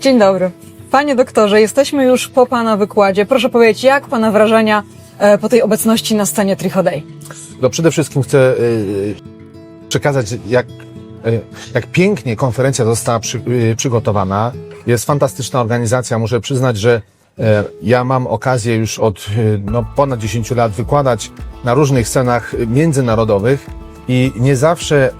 Dzień dobry. Panie doktorze, jesteśmy już po Pana wykładzie. Proszę powiedzieć, jak Pana wrażenia e, po tej obecności na scenie Trichodej? No przede wszystkim chcę y, przekazać, jak, y, jak pięknie konferencja została przy, przygotowana. Jest fantastyczna organizacja. Muszę przyznać, że ja mam okazję już od no, ponad 10 lat wykładać na różnych scenach międzynarodowych i nie zawsze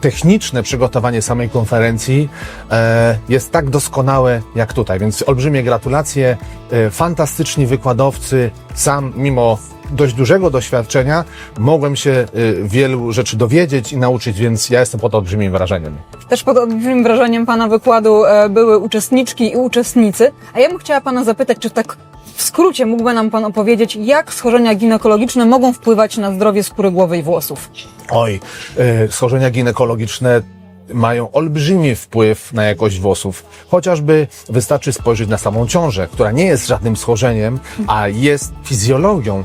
techniczne przygotowanie samej konferencji e, jest tak doskonałe jak tutaj. Więc olbrzymie gratulacje, e, fantastyczni wykładowcy. Sam, mimo dość dużego doświadczenia, mogłem się e, wielu rzeczy dowiedzieć i nauczyć, więc ja jestem pod olbrzymim wrażeniem. Też pod olbrzymim wrażeniem Pana wykładu e, były uczestniczki i uczestnicy. A ja bym chciała Pana zapytać, czy tak w skrócie mógłby nam Pan opowiedzieć, jak schorzenia ginekologiczne mogą wpływać na zdrowie skóry głowy i włosów? Oj, e, schorzenia ginekologiczne mają olbrzymi wpływ na jakość włosów. Chociażby wystarczy spojrzeć na samą ciążę, która nie jest żadnym schorzeniem, a jest fizjologią.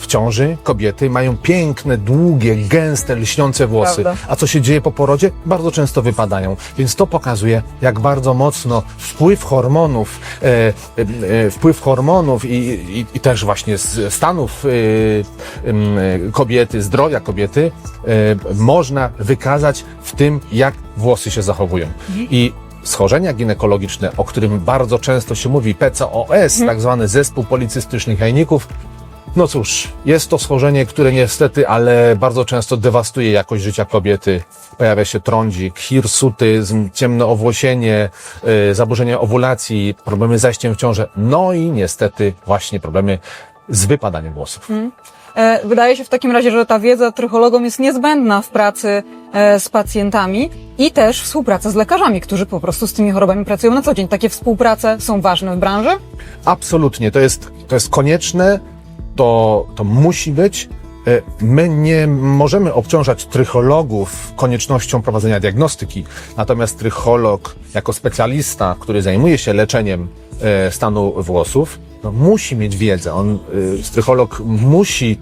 W ciąży kobiety mają piękne, długie, gęste, lśniące włosy. Prawda. A co się dzieje po porodzie? Bardzo często wypadają. Więc to pokazuje, jak bardzo mocno wpływ hormonów, e, e, e, wpływ hormonów i, i, i też właśnie z stanów e, e, kobiety, zdrowia kobiety, e, można wykazać w tym, jak włosy się zachowują. I schorzenia ginekologiczne, o którym bardzo często się mówi, PCOS, tak zwany zespół policystycznych jajników, no cóż, jest to schorzenie, które niestety, ale bardzo często dewastuje jakość życia kobiety. Pojawia się trądzik, hirsutyzm, ciemne owłosienie, y, zaburzenia owulacji, problemy z zajściem w ciążę, no i niestety właśnie problemy z wypadaniem włosów. E, Wydaje się w takim razie, że ta wiedza trychologom jest niezbędna w pracy e, z pacjentami i też współpraca z lekarzami, którzy po prostu z tymi chorobami pracują na co dzień. Takie współprace są ważne w branży? Absolutnie, to jest, to jest konieczne, to, to musi być. E, My nie możemy obciążać trychologów koniecznością prowadzenia diagnostyki, natomiast trycholog jako specjalista, który zajmuje się leczeniem e, stanu włosów, no, musi mieć wiedzę. On, e, trycholog musi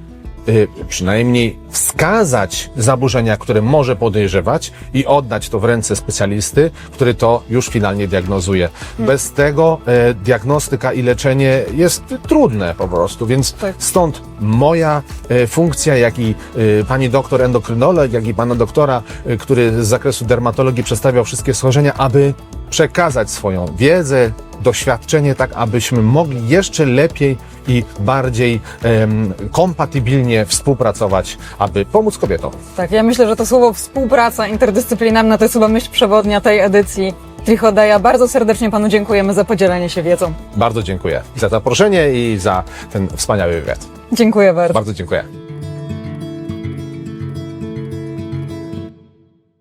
przynajmniej wskazać zaburzenia, które może podejrzewać i oddać to w ręce specjalisty, który to już finalnie diagnozuje. Bez tego e, diagnostyka i leczenie jest trudne po prostu, więc Tak. stąd moja e, funkcja, jak i e, pani doktor endokrynolog, jak i pana doktora, e, który z zakresu dermatologii przedstawiał wszystkie schorzenia, aby przekazać swoją wiedzę, doświadczenie, tak abyśmy mogli jeszcze lepiej i bardziej em, kompatybilnie współpracować, aby pomóc kobietom. Tak, ja myślę, że to słowo współpraca interdyscyplinarna to jest chyba myśl przewodnia tej edycji Trichodeja. Bardzo serdecznie Panu dziękujemy za podzielenie się wiedzą. Bardzo dziękuję za zaproszenie i za ten wspaniały wywiad. Dziękuję bardzo. Bardzo dziękuję.